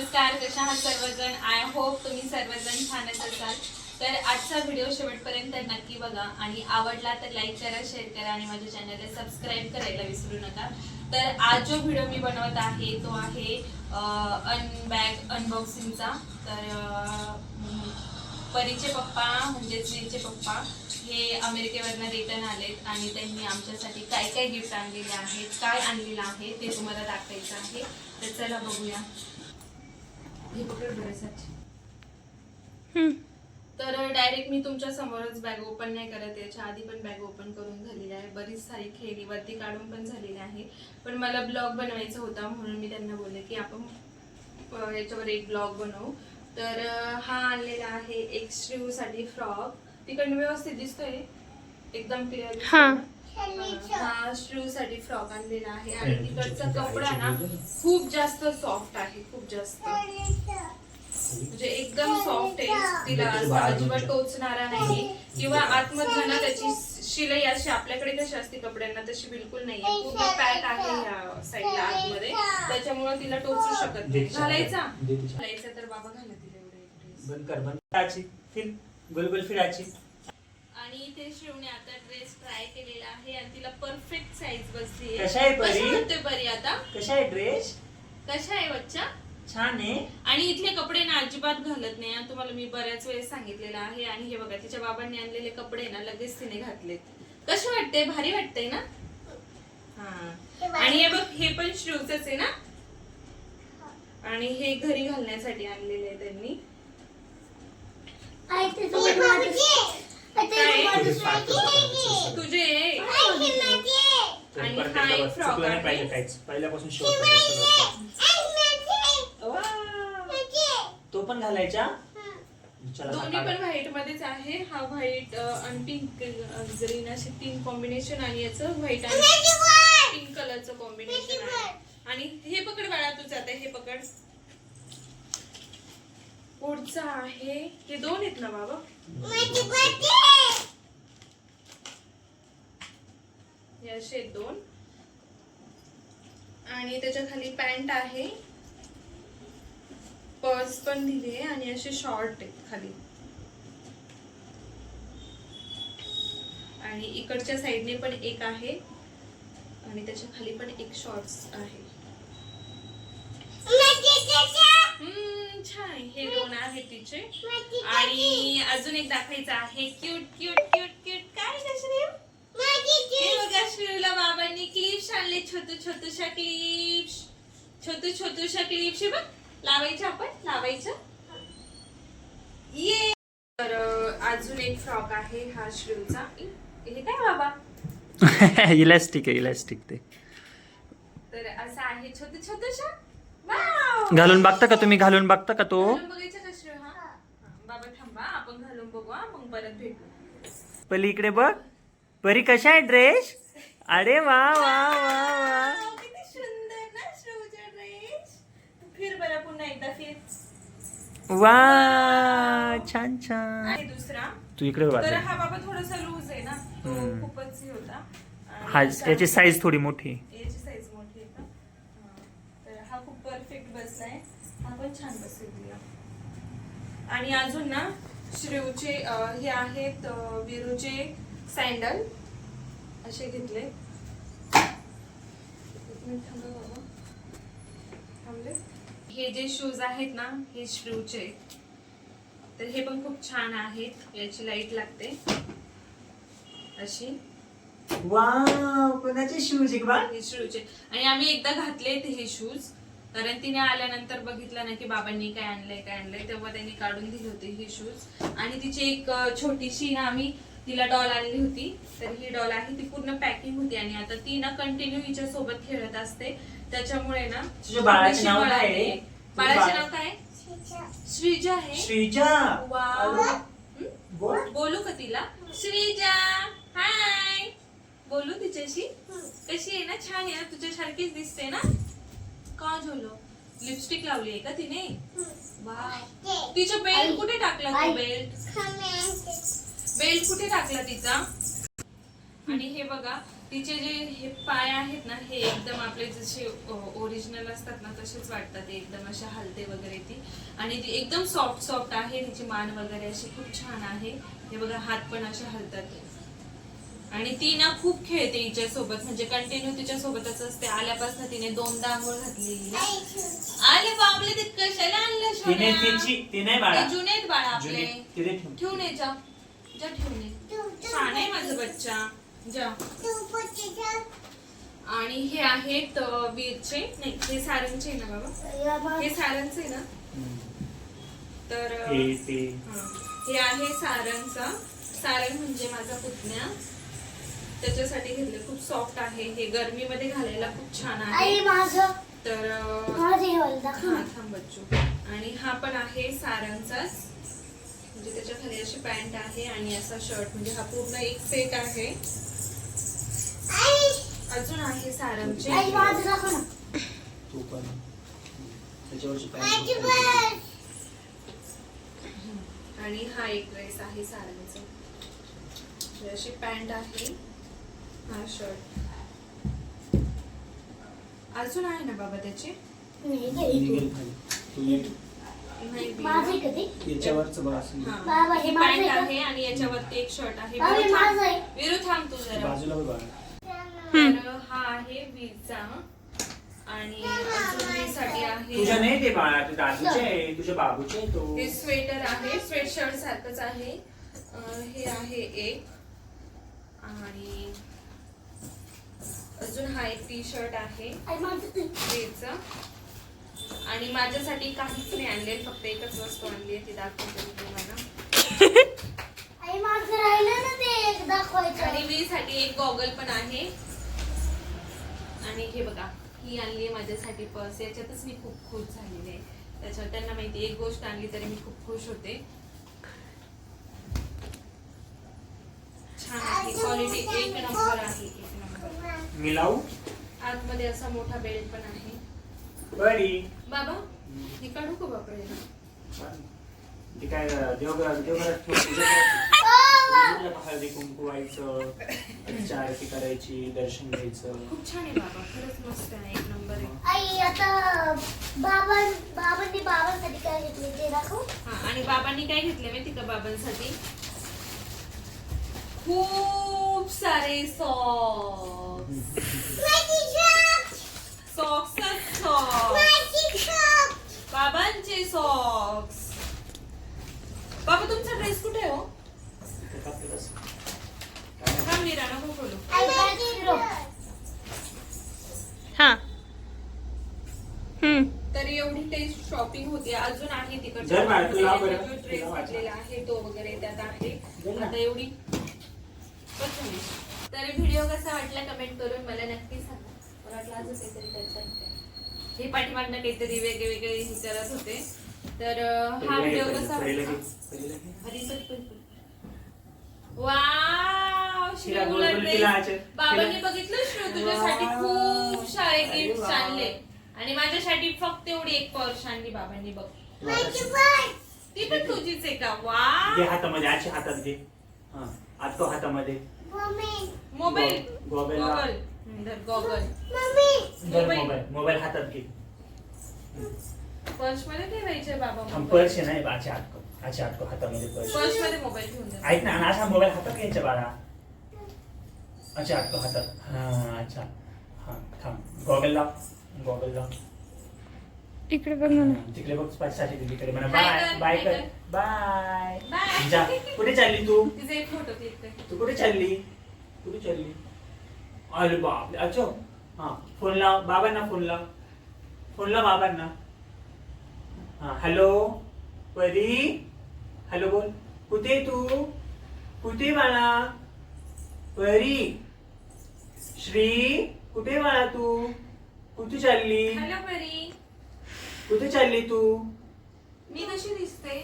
नमस्कार कशा आहात सर्वजण? आय होप तुम्ही सर्वजण छानच असाल. तर आजचा व्हिडिओ शेवटपर्यंत नक्की बघा आणि आवडला तर लाईक करा शेअर करा आणि माझ्या चॅनलला सबस्क्राईब करायला विसरू नका. तर आज जो व्हिडिओ मी बनवत आहे तो आहे अनबॅग अनबॉक्सिंगचा तर परीचे पप्पा म्हणजेच श्रीचे पप्पा हे अमेरिकेवरनं रिटर्न आलेत आणि त्यांनी आमच्यासाठी काय काय गिफ्ट आणलेले आहेत काय आणलेलं आहे ते तुम्हाला दाखवायचं आहे. तर चला बघूया. हे पकड. तर डायरेक्ट मी तुमच्या समोरच बॅग ओपन नाही करत याच्या आधी पण बॅग ओपन करून झालेली आहे. बरीच सारी खेळी वरती काढून पण झालेली आहे. पण मला ब्लॉग बनवायचा होता म्हणून मी त्यांना बोलले की आपण याच्यावर एक ब्लॉग बनवू. तर हा आणलेला आहे एक श्रीवसाठी फ्रॉक तिकडनं व्यवस्थित दिसतोय? एकदम क्लिअर श्रीवसाठी फ्रॉक आणलेला आहे. आणि तिकडचा कपडा ना खूप जास्त सॉफ्ट आहे खूप जास्त. म्हणजे एकदम सॉफ्ट आहे. तिला असं अजिबात टोचणारा नाही. किंवा आतमधनं ना त्याची शिलाई अशी आपल्याकडे कशी असते कपड्यांना तशी बिलकुल नाहीये. पूर्ण पॅक आहे ह्या साईडला आतमध्ये. त्याच्यामुळे तिला टोचू शकत नाही. घालायचा? घालायचा तर बाबा घालतील एवढे ड्रेस बंद कर बंद. फिर गोल गोल फिरायची आणि इथे शिवने आता ड्रेस ट्राय केलेला आहे आणि तिला परफेक्ट साईज बसली कशा आहे परी? परी आता? कशा आहे ड्रेस कशा आहे बच्चा? छान आहे. आणि इथले कपडे ना अजिबात घालत नाही आणि तुम्हाला मी बऱ्याच वेळेस सांगितलेलं आहे. आणि हे बघा तिच्या बाबांनी आणलेले कपडे ना लगेच तिने घातलेत. कसे वाटते? भारी वाटतंय ना? हा. आणि हे बघ हे पण श्रूच आहे ना? आणि हे घरी घालण्यासाठी आणलेले आहे त्यांनी. तुझे. आणि हा एक आहे. पहिल्यापासून. तो पण घालायचा? दोन्ही पण. व्हाईट मध्येच आहे. हा व्हाईट आणि पिंक ग्रीन असे तीन कॉम्बिनेशन आणि याचं व्हाईट आणि पिंक कलरचं कॉम्बिनेशन आहे. आणि हे पकड बाळा तुझं आता हे पकड. पुढचं आहे. हे दोन आहेत ना बाबा? हे असे दोन. आणि त्याच्याखाली पॅन्ट आहे. पर्स पण दिली आहे आणि असे शॉर्ट आहेत खाली. आणि इकडच्या साईडने पण एक आहे. आणि त्याच्याखाली पण एक शॉर्ट्स आहे. हम्म, छान. हे दोन आहेत तिचे. आणि अजून एक दाखवायचं आहे. क्यूट क्यूट क्यूट क्यूट काय आहे श्रीव हे बघा श्रीवला बाबांनी क्लिप्स आणले छोटू छोटूशा क्लिप्स छोटू छोटूशा क्लिप्स हे बघ लावायच्या आपण लावायच्या ये. तर अजून एक फ्रॉक आहे हा श्रीवचा हे काय बाबा? इलास्टिक आहे इलास्टिक ते. तर असं आहे छोटू छोटूशा वाव! घालून बघता का तुम्ही? घालून बघता का तो? बघायचं का श्रेय हा. बाबा थांबा आपण घालून बघू मग परत भेटू. पली इकडे बघ. परी कशा आहे ड्रेस? अरे वा वा वा वा. किती सुंदर ना श्रेयचा ड्रेस फिर बरं पुन्हा एकदा फिर. वा छान छान. दुसरा? तू इकडे तर हा बाबा थोडासा लूज आहे ना तो. खूपच हे होता. हा याची साईज थोडी मोठी. याची साईज मोठी आहे का. तर हा खूप परफेक्ट बसलाय हा पण छान बसेल तिला आणि अजून ना श्रेवचे हे आहेत विरूचे सँडल असे घेतले. थांबले. हे जे शूज आहेत ना हे आहेत. तर हे पण खूप छान आहेत. याची लाइट लागते. अशी. वाव कोणाचे शूज एक बा? हे शूज आणि आम्ही एकदा घातले ते हे शूज कारण तिने आल्यानंतर बघितलं ना की बाबांनी काय आणलंय काय आणलंय. तेव्हा त्यांनी काढून दिले होते हे शूज आणि तिची एक छोटीशी ना आम्ही तिला डॉल आणली होती. तर ही डॉल आहे. ती पूर्ण पॅकिंग होती आणि आता ती ना कंटिन्यू हिच्या सोबत खेळत असते. त्याच्यामुळे ना तुझ्या बाळाचे नाव काय. आहे? बाळाचे नाव काय श्रीजा. आहे. श्रीजा. वाव. बोल. बोलू का तिला? श्रीजा. हाय बोलू तिच्याशी? कशी आहे ना? छान आहे ना? तुझ्यासारखीच दिसते ना? का झोलो? लिपस्टिक लावली आहे का तिने? वा तिचा बेल्ट कुठे टाकला तू बेल्ट बेल्ट कुठे टाकला तिचा? आणि हे बघा तिचे जे हे पाय आहेत ना हे एकदम आपले जसे ओरिजिनल असतात ना तसेच वाटतात. ते एकदम असे हलते वगैरे ती. आणि ती एकदम सॉफ्ट सॉफ्ट आहे. तिची मान वगैरे अशी खूप छान आहे. हे बघा हात पण असे हलतात. आणि ती ना खूप खेळते हिच्या सोबत म्हणजे कंटिन्यू तिच्या सोबतच असते. आल्यापासून तिने दोनदा आंघोळ घातली आले बाबले ते कशाला आणलं तिने? तिची बाळा. ते जुने आहेत बाळा आपले. ठेवून ये जा ठेवून छान आहे माझं बच्चा. जा. आणि हे आहेत वीरचे. नाही हे सारंगचे आहे ना बाबा? हे सारंगचे ना. तर हे. आहे सारंगचा. सारंग म्हणजे माझा पुतण्या. त्याच्यासाठी घेतले. खूप सॉफ्ट आहे. हे गरमीमध्ये घालायला खूप छान आहे. आई माझं. तर हे हा. थांब बच्चू. आणि हा पण आहे सारंगचाच. म्हणजे त्याच्याखाली अशी पॅन्ट आहे आणि असा शर्ट. म्हणजे हा पूर्ण एक सेट आहे. अजून आहे सारंगचे आणि हा एक ड्रेस आहे सारंगचा म्हणजे अशी पॅन्ट आहे हा शर्ट. अजून आहे ना बाबा त्याचे? माझं आहे बी. का ते. याच्यावरचं बघ असं. हा. बाबा, हे ही माझं पॅन्ट आहे आणि याच्यावरती एक शर्ट आहे. बाबा, हे विरू. माझं आहे. विरू थांब तू जरा. बाजूला बघ बाळा. तर हा आहे वीरचा आणि अजून तुझ्या आहे नाही ते बाळा ते दादूचे आहे तुझ्या बाबूचे आहे तो. हे स्वेटर आहे स्वेटशर्ट सारखंच आहे. अं, हे आहे एक. आणि अजून हा एक टी शर्ट आहे. आई माझं आणि माझ्यासाठी काहीच नाही आणले फक्त एकच वस्तू आणली आहे ती दाखवते मी तुम्हाला. राहिलं ना ते एक दाखवायचं. आणि वीसाठी एक गॉगल पण आहे. आणि हे बघा ही आणली आहे माझ्यासाठी पर्स याच्यातच मी खूप खुश झालेले आहे. त्याच्यावर त्यांना माहिती एक गोष्ट आणली तरी मी खूप खुश होते. छान आहे क्वालिटी एक नंबर आहे एक नंबर मी लावू? आतमध्ये असा मोठा बेल्ट पण आहे. बरी. बाबा हे काढू का बापडे ते काय देवघरात देवघरात ठेवून पूजा करायची. पूजेला हळदी कुंकू व्हायचं आरती करायची दर्शन घ्यायचं. खूप छान आहे बाबा खरंच मस्त आहे एक नंबर आहे. आई आता बाबा बाबांनी बाबांसाठी काय घेतले ते दाखव. हा आणि बाबांनी काय घेतले माहिती का बाबांसाठी? खूप सारे सॉक्स सॉक्सच सॉक्स बाबांचे सॉक्स बाबा तुमचा ड्रेस कुठे आहे हो ते कापलं असं. हा बोलू. हा हम्म तर एवढी ते शॉपिंग होती अजून आहे जर बाळ, तू लाव बरं. जो तू ड्रेस. घेतलेला आहे तो वगैरे त्यात आहे जर. आता एवढी बस झाली. तर व्हिडिओ कसा वाटला कमेंट करून मला नक्की सांगा हे पाठीमागनं काहीतरी वेगळे वेगळे हे करत होते. तर हा व्हिडिओ कसा. वाव बाबांनी तिला- बघितलं श्रेय तुझ्यासाठी खूप सारे गिफ्ट. आणले. आणि माझ्यासाठी फक्त एवढी एक पर्स आणली बाबांनी बघ. ती पण तुझीच आहे का? वा हातामध्ये आजी हातात घे. हा आज तो हातामध्ये. Mummy mobile. धर गॉगल धर मोबाईल. मोबाईल हातात घे. पर्स मध्ये ठेवायचे बाबा पर्स आहे नाही आजी हात आजी हात हातामध्ये पर्स पर्स मध्ये मोबाईल ठेवून दे ऐक ना आणि असा मोबाईल हातात घ्यायचा बाळा. अच्छा हात हातात. हा अच्छा. हा थांब. गॉगल लाव. गॉगल लाव. इकडे बघ ना. तिकडे बघ पाचसाठी तिकडे म्हणा बाय बाय कर कर. बाय जा. कुठे चालली तू? तिचा एक फ़ोटो क्लिक कर तू कुठे चालली? कुठे चालली? अरे बाप अच्छा. हा फोन लाव. बाबांना फोन लाव. फोन लाव बाबांना. हा हॅलो परी हॅलो बोल. कुठे तू? कुठे बाळा? परी श्री कुठे बाळा तू? कुठे चालली? हॅलो परी कुठे चालली तू? मी कशी दिसते?